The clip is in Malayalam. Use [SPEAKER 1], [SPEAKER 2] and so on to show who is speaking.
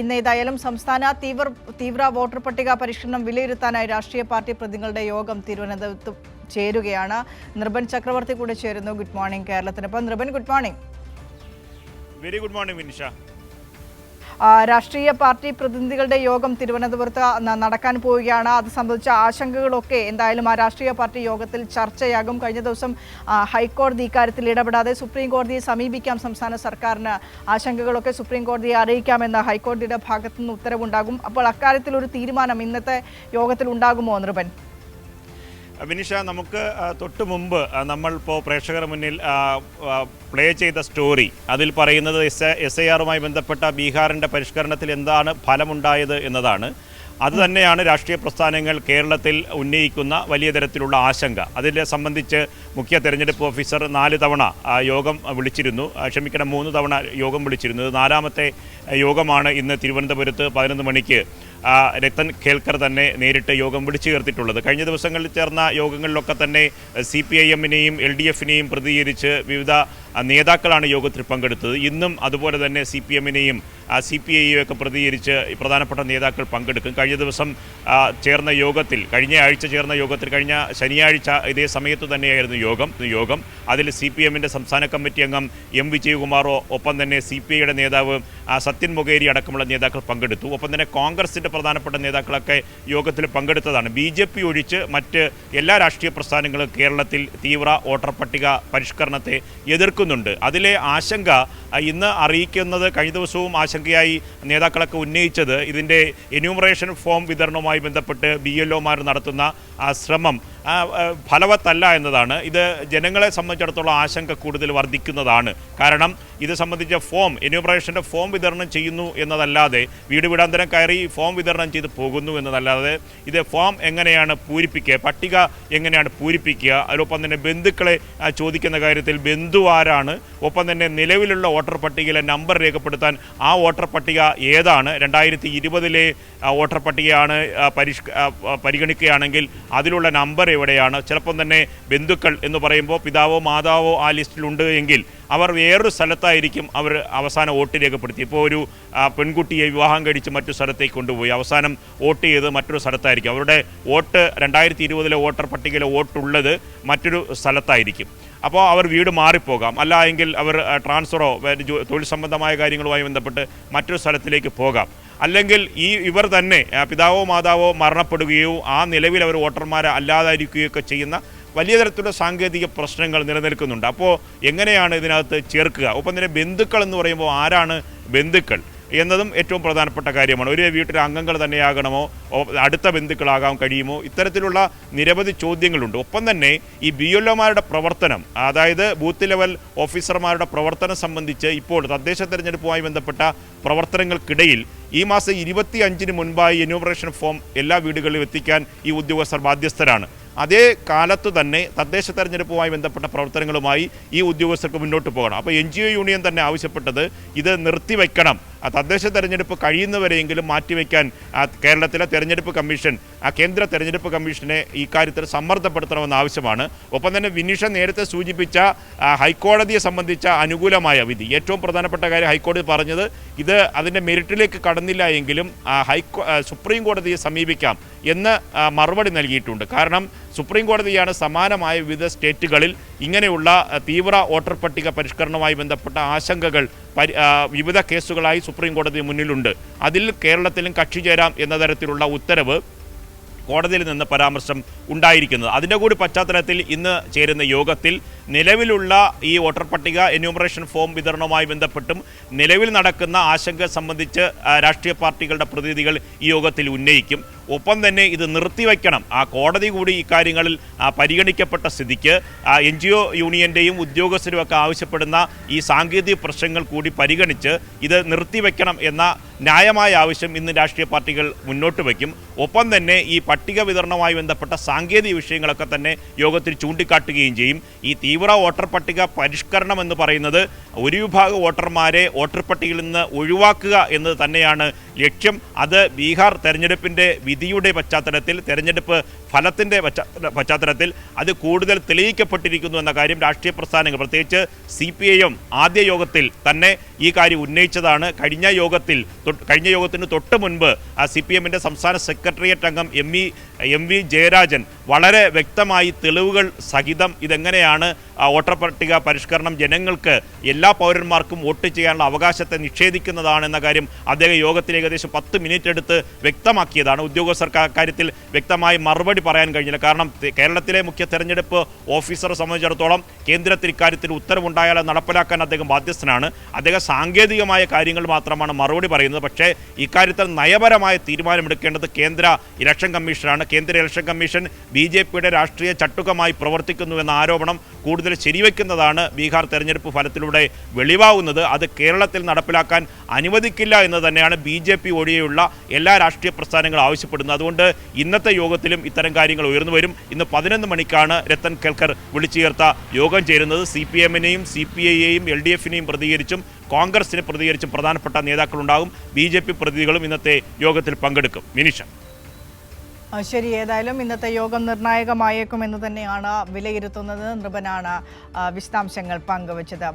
[SPEAKER 1] ഇന്ന് ഏതായാലും സംസ്ഥാന തീവ്ര തീവ്ര വോട്ടർ പട്ടിക പരിഷ്കരണം വിലയിരുത്താനായി രാഷ്ട്രീയ പാർട്ടി പ്രതിനിധികളുടെ യോഗം തിരുവനന്തപുരത്ത് ചേരുകയാണ്. നിർബൻ ചക്രവർത്തി കൂടെ ചേരുന്നു. Good morning കേരളത്തിനൊപ്പം. Nirban good morning.
[SPEAKER 2] Very good morning Vinisha.
[SPEAKER 1] രാഷ്ട്രീയ പാർട്ടി പ്രതിനിധികളുടെ യോഗം തിരുവനന്തപുരത്ത് നടക്കാൻ പോവുകയാണ്. അത് സംബന്ധിച്ച ആശങ്കകളൊക്കെ എന്തായാലും ആ രാഷ്ട്രീയ പാർട്ടി യോഗത്തിൽ ചർച്ചയാകും. കഴിഞ്ഞ ദിവസം ഹൈക്കോടതി ഇക്കാര്യത്തിൽ ഇടപെടാതെ സുപ്രീം കോടതിയെ സമീപിക്കാം. സംസ്ഥാന സർക്കാരിന് ആശങ്കകളൊക്കെ സുപ്രീം കോടതിയെ അറിയിക്കാമെന്ന് ഹൈക്കോടതിയുടെ ഭാഗത്തുനിന്ന് ഉത്തരവുണ്ടാകും. അപ്പോൾ അക്കാര്യത്തിൽ ഒരു തീരുമാനം ഇന്നത്തെ യോഗത്തിൽ ഉണ്ടാകുമോ നിർബൻ
[SPEAKER 2] വിനിഷ നമുക്ക് തൊട്ട് മുമ്പ് നമ്മളിപ്പോൾ പ്രേക്ഷകർ മുന്നിൽ പ്ലേ ചെയ്ത സ്റ്റോറി അതിൽ പറയുന്നത് എസ് എസ് ഐ ആറുമായി ബന്ധപ്പെട്ട ബീഹാറിന്റെ പരിഷ്കരണത്തിൽ എന്താണ് ഫലമുണ്ടായത് എന്നതാണ്. അത് തന്നെയാണ് രാഷ്ട്രീയ പ്രസ്ഥാനങ്ങൾ കേരളത്തിൽ ഉന്നയിക്കുന്ന വലിയ തരത്തിലുള്ള ആശങ്ക. അതിനെ സംബന്ധിച്ച് മുഖ്യ തെരഞ്ഞെടുപ്പ് ഓഫീസർ നാല് തവണ യോഗം വിളിച്ചിരുന്നു. ക്ഷമിക്കണം മൂന്ന് തവണ യോഗം വിളിച്ചിരുന്നു. നാലാമത്തെ യോഗമാണ് ഇന്ന് തിരുവനന്തപുരത്ത് പതിനൊന്ന് മണിക്ക് രത്തൻ കേൽക്കർ തന്നെ നേരിട്ട് യോഗം വിളിച്ചു ചേർത്തിട്ടുള്ളത്. കഴിഞ്ഞ ദിവസങ്ങളിൽ ചേർന്ന യോഗങ്ങളിലൊക്കെ തന്നെ സി പി ഐ എമ്മിനെയും എൽ ഡി എഫിനെയും പ്രതികരിച്ച് വിവിധ നേതാക്കളാണ് യോഗത്തിൽ പങ്കെടുത്തത്. ഇന്നും അതുപോലെ തന്നെ സി പി എമ്മിനെയും സി പി ഐയും ഒക്കെ പ്രതികരിച്ച് പ്രധാനപ്പെട്ട നേതാക്കൾ പങ്കെടുക്കും. കഴിഞ്ഞ ദിവസം ചേർന്ന യോഗത്തിൽ കഴിഞ്ഞ ആഴ്ച ചേർന്ന യോഗത്തിൽ കഴിഞ്ഞ ശനിയാഴ്ച ഇതേ സമയത്ത് തന്നെയായിരുന്നു യോഗം യോഗം. അതിൽ സി പി എമ്മിന്റെ സംസ്ഥാന കമ്മിറ്റി അംഗം എം വിജയകുമാറോ ഒപ്പം തന്നെ സി പി ഐയുടെ നേതാവ് സത്യൻ മൊകേരി അടക്കമുള്ള നേതാക്കൾ പങ്കെടുത്തു. ഒപ്പം തന്നെ കോൺഗ്രസിന്റെ പ്രധാനപ്പെട്ട നേതാക്കളൊക്കെ യോഗത്തിൽ പങ്കെടുത്തതാണ്. ബി ജെ പി ഒഴിച്ച് മറ്റ് എല്ലാ രാഷ്ട്രീയ പ്രസ്ഥാനങ്ങളും കേരളത്തിൽ തീവ്ര വോട്ടർ പട്ടിക പരിഷ്കരണത്തെ എതിർക്കുന്നുണ്ട്. അതിലെ ആശങ്ക ഇന്ന് അറിയിക്കുന്നത് കഴിഞ്ഞ ദിവസവും ആശങ്കയായി നേതാക്കളൊക്കെ ഉന്നയിച്ചത് ഇതിന്റെ എന്യൂമറേഷൻ ഫോം വിതരണവുമായി ബന്ധപ്പെട്ട് ബി എൽ ഒമാർ നടത്തുന്ന ആ ശ്രമം. ഫലവത്തല്ല എന്നതാണ്. ഇത് ജനങ്ങളെ സംബന്ധിച്ചിടത്തോളം ആശങ്ക കൂടുതൽ വർദ്ധിക്കുന്നതാണ്. കാരണം ഇത് സംബന്ധിച്ച ഫോം എന്യൂമറേഷന്റെ ഫോം വിതരണം ചെയ്യുന്നു എന്നതല്ലാതെ വീട് വീടാന്തരം കയറി ഫോം വിതരണം ചെയ്ത് പോകുന്നു എന്നതല്ലാതെ ഇത് ഫോം എങ്ങനെയാണ് പൂരിപ്പിക്കുക പട്ടിക എങ്ങനെയാണ് പൂരിപ്പിക്കുക അതിലൊപ്പം തന്നെ ബന്ധുക്കളെ ചോദിക്കുന്ന കാര്യത്തിൽ ബന്ധു ആരാണ് ഒപ്പം തന്നെ നിലവിലുള്ള വോട്ടർ പട്ടികയിലെ നമ്പർ രേഖപ്പെടുത്താൻ ആ വോട്ടർ പട്ടിക ഏതാണ് രണ്ടായിരത്തി ഇരുപതിലെ വോട്ടർ പട്ടികയാണ് പരിഷ്ക പരിഗണിക്കുകയാണെങ്കിൽ അതിലുള്ള നമ്പർ എവിടെയാണ് ചിലപ്പം തന്നെ ബന്ധുക്കൾ എന്ന് പറയുമ്പോൾ പിതാവോ മാതാവോ ആ ലിസ്റ്റിലുണ്ട് എങ്കിൽ അവർ വേറൊരു സ്ഥലത്തായിരിക്കും അവർ അവസാന വോട്ട് രേഖപ്പെടുത്തി ഇപ്പോൾ ഒരു പെൺകുട്ടിയെ വിവാഹം കഴിച്ച് മറ്റു സ്ഥലത്തേക്ക് കൊണ്ടുപോയി. അവസാനം വോട്ട് ചെയ്ത് മറ്റൊരു സ്ഥലത്തായിരിക്കും. അവരുടെ വോട്ട് രണ്ടായിരത്തി ഇരുപതിലെ വോട്ടർ പട്ടികയിലെ വോട്ടുള്ളത് മറ്റൊരു സ്ഥലത്തായിരിക്കും. അപ്പോൾ അവർ വീട് മാറിപ്പോകാം. അല്ല എങ്കിൽ അവർ ട്രാൻസ്ഫറോ തൊഴിൽ സംബന്ധമായ കാര്യങ്ങളുമായി ബന്ധപ്പെട്ട് മറ്റൊരു സ്ഥലത്തിലേക്ക് പോകാം. അല്ലെങ്കിൽ ഈ ഇവർ തന്നെ പിതാവോ മാതാവോ മരണപ്പെടുകയോ ആ നിലവിൽ അവർ വോട്ടർമാരെ അല്ലാതായിരിക്കുകയോ ഒക്കെ ചെയ്യുന്ന വലിയ തരത്തിലുള്ള സാങ്കേതിക പ്രശ്നങ്ങൾ നിലനിൽക്കുന്നുണ്ട്. അപ്പോൾ എങ്ങനെയാണ് ഇതിനകത്ത് ചേർക്കുക? ഒപ്പം തന്നെ ബന്ധുക്കൾ എന്ന് പറയുമ്പോൾ ആരാണ് ബന്ധുക്കൾ? എന്നതും ഏറ്റവും പ്രധാനപ്പെട്ട കാര്യമാണ്. ഒരു വീട്ടിലെ അംഗങ്ങൾ തന്നെയാകണമോ? അടുത്ത ബന്ധുക്കളാകാൻ കഴിയുമോ? ഇത്തരത്തിലുള്ള നിരവധി ചോദ്യങ്ങളുണ്ട്. ഒപ്പം തന്നെ ഈ ബി എൽഒമാരുടെ പ്രവർത്തനം അതായത് ബൂത്ത് ലെവൽ ഓഫീസർമാരുടെ പ്രവർത്തനം സംബന്ധിച്ച് ഇപ്പോൾ തദ്ദേശ തെരഞ്ഞെടുപ്പുമായി ബന്ധപ്പെട്ട പ്രവർത്തനങ്ങൾക്കിടയിൽ ഈ മാസം ഇരുപത്തി അഞ്ചിന് മുൻപായി എന്യൂമറേഷൻ ഫോം എല്ലാ വീടുകളിലും എത്തിക്കാൻ ഈ ഉദ്യോഗസ്ഥർ ബാധ്യസ്ഥരാണ്. അതേ കാലത്ത് തന്നെ തദ്ദേശ തെരഞ്ഞെടുപ്പുമായി ബന്ധപ്പെട്ട പ്രവർത്തനങ്ങളുമായി ഈ ഉദ്യോഗസ്ഥർക്ക് മുന്നോട്ട് പോകണം. അപ്പോൾ എൻ യൂണിയൻ തന്നെ ആവശ്യപ്പെട്ടത് ഇത് നിർത്തിവെക്കണം. ആ തദ്ദേശ തെരഞ്ഞെടുപ്പ് കഴിയുന്നവരെയെങ്കിലും മാറ്റിവെക്കാൻ കേരളത്തിലെ തെരഞ്ഞെടുപ്പ് കമ്മീഷൻ ആ കേന്ദ്ര തെരഞ്ഞെടുപ്പ് കമ്മീഷനെ ഈ കാര്യത്തിൽ സമ്മർദ്ദപ്പെടുത്തണമെന്ന ആവശ്യമാണ്. ഒപ്പം തന്നെ വിനിഷ നേരത്തെ സൂചിപ്പിച്ച ഹൈക്കോടതിയെ സംബന്ധിച്ച അനുകൂലമായ വിധി. ഏറ്റവും പ്രധാനപ്പെട്ട കാര്യം ഹൈക്കോടതി പറഞ്ഞത് ഇത് അതിന്റെ മെറിറ്റിലേക്ക് കടന്നില്ല എങ്കിലും ഹൈക്കോ സുപ്രീം കോടതിയെ സമീപിക്കാം. എന്ന് മറുപടി നൽകിയിട്ടുണ്ട്. കാരണം സുപ്രീം കോടതിയാണ് സമാനമായ വിവിധ സ്റ്റേറ്റുകളിൽ ഇങ്ങനെയുള്ള തീവ്ര വോട്ടർ പട്ടിക പരിഷ്കരണവുമായി ബന്ധപ്പെട്ട ആശങ്കകൾ വിവിധ കേസുകളായി സുപ്രീം കോടതി മുന്നിലുണ്ട്. അതിൽ കേരളത്തിലും കക്ഷി ചേരാം എന്ന തരത്തിലുള്ള ഉത്തരവ് കോടതിയിൽ നിന്ന് പരാമർശം ഉണ്ടായിരിക്കുന്നത്. അതിന്റെ കൂടി പശ്ചാത്തലത്തിൽ ഇന്ന് ചേരുന്ന യോഗത്തിൽ നിലവിലുള്ള ഈ വോട്ടർ പട്ടിക എന്യൂമറേഷൻ ഫോം വിതരണവുമായി ബന്ധപ്പെട്ടും നിലവിൽ നടക്കുന്ന ആശങ്ക സംബന്ധിച്ച് രാഷ്ട്രീയ പാർട്ടികളുടെ പ്രതിനിധികൾ ഈ യോഗത്തിൽ ഉന്നയിക്കും. ഒപ്പം തന്നെ ഇത് നിർത്തിവെക്കണം ആ കോടതി കൂടി ഇക്കാര്യങ്ങളിൽ പരിഗണിക്കപ്പെട്ട സ്ഥിതിക്ക് എൻ ജി ഒ യൂണിയന്റെയും ഉദ്യോഗസ്ഥരും ഒക്കെ ആവശ്യപ്പെടുന്ന ഈ സാങ്കേതിക പ്രശ്നങ്ങൾ കൂടി പരിഗണിച്ച് ഇത് നിർത്തിവെക്കണം എന്ന ന്യായമായ ആവശ്യം ഇന്ന് രാഷ്ട്രീയ പാർട്ടികൾ മുന്നോട്ട് വയ്ക്കും. ഒപ്പം തന്നെ ഈ പട്ടിക വിതരണവുമായി ബന്ധപ്പെട്ട സാങ്കേതിക വിഷയങ്ങളൊക്കെ തന്നെ യോഗത്തിൽ ചൂണ്ടിക്കാട്ടുകയും ചെയ്യും. ഈ തീവ്ര വോട്ടർ പട്ടിക പരിഷ്കരണം എന്ന് പറയുന്നത് ഒരു വിഭാഗം വോട്ടർമാരെ വോട്ടർ പട്ടികയിൽ നിന്ന് ഒഴിവാക്കുക എന്നത് തന്നെയാണ് ലക്ഷ്യം അത് ബീഹാർ തെരഞ്ഞെടുപ്പിന്റെ വിധിയുടെ പശ്ചാത്തലത്തിൽ തെരഞ്ഞെടുപ്പ് ഫലത്തിന്റെ പശ്ചാത്തലത്തിൽ അത് കൂടുതൽ തെളിയിക്കപ്പെട്ടിരിക്കുന്നു എന്ന കാര്യം രാഷ്ട്രീയ പ്രസ്ഥാനങ്ങൾ പ്രത്യേകിച്ച് സി പി ഐ ആദ്യ യോഗത്തിൽ തന്നെ ഈ കാര്യം ഉന്നയിച്ചതാണ്. കഴിഞ്ഞ യോഗത്തിൽ കഴിഞ്ഞ യോഗത്തിന് തൊട്ട് മുൻപ് സി പി എമ്മിന്റെ സംസ്ഥാന സെക്രട്ടേറിയറ്റ് അംഗം എം എം വി ജയരാജൻ വളരെ വ്യക്തമായി തെളിവുകൾ സഹിതം ഇതെങ്ങനെയാണ് ആ, വോട്ടർ പട്ടിക പരിഷ്കരണം ജനങ്ങൾക്ക് എല്ലാ പൗരന്മാർക്കും വോട്ട് ചെയ്യാനുള്ള അവകാശത്തെ നിഷേധിക്കുന്നതാണെന്ന കാര്യം അദ്ദേഹം യോഗത്തിൽ ഏകദേശം പത്ത് മിനിറ്റ് എടുത്ത് വ്യക്തമാക്കിയതാണ്. ഉദ്യോഗസ്ഥർക്ക് അക്കാര്യത്തിൽ വ്യക്തമായി മറുപടി പറയാൻ കഴിഞ്ഞില്ല. കാരണം കേരളത്തിലെ മുഖ്യ തെരഞ്ഞെടുപ്പ് ഓഫീസറെ സംബന്ധിച്ചിടത്തോളം കേന്ദ്രത്തിൽ ഇക്കാര്യത്തിൽ ഉത്തരവുണ്ടായാൽ നടപ്പിലാക്കാൻ അദ്ദേഹം ബാധ്യസ്ഥനാണ്. അദ്ദേഹം സാങ്കേതികമായ കാര്യങ്ങൾ മാത്രമാണ് മറുപടി പറയുന്നത്. പക്ഷേ ഇക്കാര്യത്തിൽ നയപരമായ തീരുമാനമെടുക്കേണ്ടത് കേന്ദ്ര ഇലക്ഷൻ കമ്മീഷനാണ്. കേന്ദ്ര ഇലക്ഷൻ കമ്മീഷൻ ബി രാഷ്ട്രീയ ചട്ടുകമായി പ്രവർത്തിക്കുന്നുവെന്ന ആരോപണം കൂടുതൽ ശരിവെക്കുന്നതാണ് ബീഹാർ തെരഞ്ഞെടുപ്പ് ഫലത്തിലൂടെ വെളിവാകുന്നത് അത് കേരളത്തിൽ നടപ്പിലാക്കാൻ അനുവദിക്കില്ല എന്ന് തന്നെയാണ് ബി ജെ പി ഒഴികെയുള്ള എല്ലാ രാഷ്ട്രീയ പ്രസ്ഥാനങ്ങളും ആവശ്യപ്പെടുന്നത്. അതുകൊണ്ട് ഇന്നത്തെ യോഗത്തിലും ഇത്തരം കാര്യങ്ങൾ ഉയർന്നു വരും. ഇന്ന് പതിനൊന്ന് മണിക്കാണ് രത്തൻ കേൽക്കർ വിളിച്ചു ചേർത്ത യോഗം ചേരുന്നത്. സി പി എമ്മിനെയും സി പി ഐയെയും എൽ ഡി എഫിനെയും പ്രതികരിച്ചും കോൺഗ്രസിനെ പ്രതികരിച്ചും പ്രധാനപ്പെട്ട നേതാക്കളുണ്ടാകും. ബി ജെ പി പ്രതിനിധികളും ഇന്നത്തെ യോഗത്തിൽ പങ്കെടുക്കും. മിനിഷ.
[SPEAKER 1] ആ, ശരി ഏതായാലും ഇന്നത്തെ യോഗം നിർണായകമായേക്കും എന്ന് തന്നെയാണ് വിലയിരുത്തുന്നത്. നൃപനാണ് വിശദാംശങ്ങൾ പങ്കുവച്ചത്.